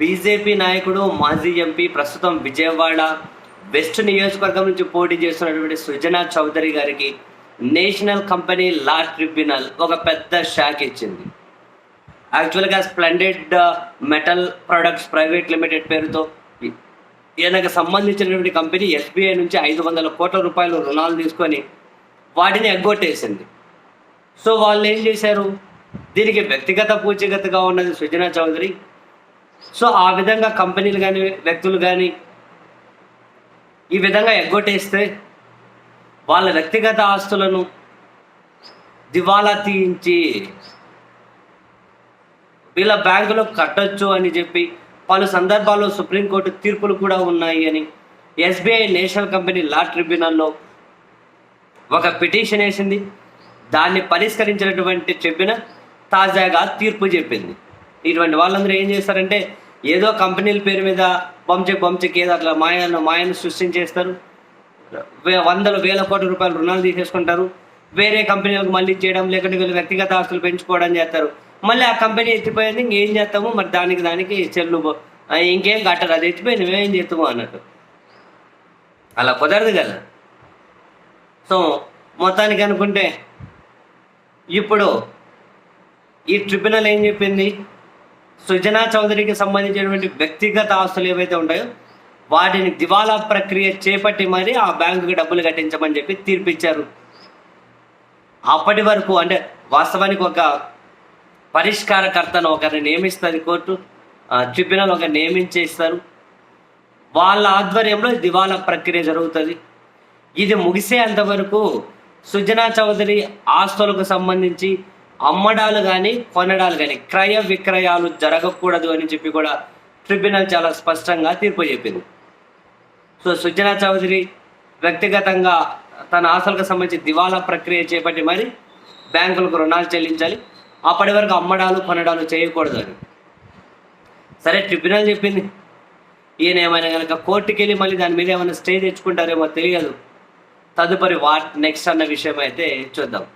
BJP నాయకుడు మాజీ MP ప్రస్తుతం విజయవాడ వెస్ట్ నియోజకవర్గం నుంచి పోటీ చేస్తున్నటువంటి సుజనా చౌదరి గారికి నేషనల్ కంపెనీ లా ట్రిబ్యునల్ ఒక పెద్ద షాక్ ఇచ్చింది. యాక్చువల్గా splendid uh, metal products private limited పేరుతో ఈయనకు సంబంధించినటువంటి కంపెనీ ఎస్బీఐ నుంచి ఐదు వందల కోట్ల రూపాయలు రుణాలు తీసుకొని వాటిని ఎగ్గొట్టేసింది. సో వాళ్ళు ఏం చేశారు? దీనికి వ్యక్తిగత పూచిగతగా ఉన్నది సుజనా చౌదరి. సో ఆ విధంగా కంపెనీలు కానీ వ్యక్తులు కానీ ఈ విధంగా ఎగ్గొట్టేస్తే వాళ్ళ వ్యక్తిగత ఆస్తులను దివాలా తీయించి వీళ్ళ బ్యాంకులో కట్టొచ్చు అని చెప్పి పలు సందర్భాల్లో సుప్రీంకోర్టు తీర్పులు కూడా ఉన్నాయి అని ఎస్బీఐ నేషనల్ కంపెనీ లా ట్రిబ్యునల్లో ఒక పిటిషన్ వేసింది. దాన్ని పరిష్కరించినటువంటి చెప్పిన తాజాగా తీర్పు చెప్పింది. ఇటువంటి వాళ్ళందరూ ఏం చేస్తారంటే ఏదో కంపెనీల పేరు మీద బంచక్ బంచక్ ఏదో అట్లా మాయను మాయను సృష్టించేస్తారు. వందల వేల కోట్ల రూపాయలు రుణాలు తీసేసుకుంటారు. వేరే కంపెనీలకు మళ్ళీ చేయడం లేకుంటే వీళ్ళు వ్యక్తిగత ఆస్తులు పెంచుకోవడం చేస్తారు. మళ్ళీ ఆ కంపెనీ ఎత్తిపోయింది ఇంకేం చేస్తాము? మరి దానికి దానికి చెల్లు ఇంకేం కట్టరు. అది ఎత్తిపోయింది మేమేం చేస్తాము అన్నట్టు. అలా కుదరదు కదా. సో మొత్తానికి అనుకుంటే ఇప్పుడు ఈ ట్రిబ్యునల్ ఏం చెప్పింది? సుజనా చౌదరికి సంబంధించినటువంటి వ్యక్తిగత ఆస్తులు ఏవైతే ఉంటాయో వాటిని దివాలా ప్రక్రియ చేపట్టి మరి ఆ బ్యాంకుకి డబ్బులు కట్టించమని చెప్పి తీర్పిచ్చారు. అప్పటి వరకు అంటే వాస్తవానికి ఒక పరిష్కారకర్తను ఒకరిని నియమిస్తుంది కోర్టు ట్రిబ్యునల్ ఒక నియమించేస్తారు. వాళ్ళ ఆధ్వర్యంలో దివాలా ప్రక్రియ జరుగుతుంది. ఇది ముగిసేంత వరకు సుజనా చౌదరి ఆస్తులకు సంబంధించి అమ్మడాలు కానీ కొనడాలు కానీ క్రయ విక్రయాలు జరగకూడదు అని చెప్పి కూడా ట్రిబ్యునల్ చాలా స్పష్టంగా తీర్పు చెప్పింది. సో సుజనా చౌదరి వ్యక్తిగతంగా తన ఆస్తులకు సంబంధించి దివాలా ప్రక్రియ చేపట్టి మరి బ్యాంకులకు రుణాలు చెల్లించాలి. అప్పటి వరకు అమ్మడాలు కొనడాలు చేయకూడదు అని. సరే ట్రిబ్యునల్ చెప్పింది. ఈయన ఏమైనా కనుక కోర్టుకి వెళ్ళి మళ్ళీ దాని మీద ఏమైనా స్టే తెచ్చుకుంటారేమో తెలియదు. తదుపరి వాట్ నెక్స్ట్ అన్న విషయం అయితే చూద్దాం.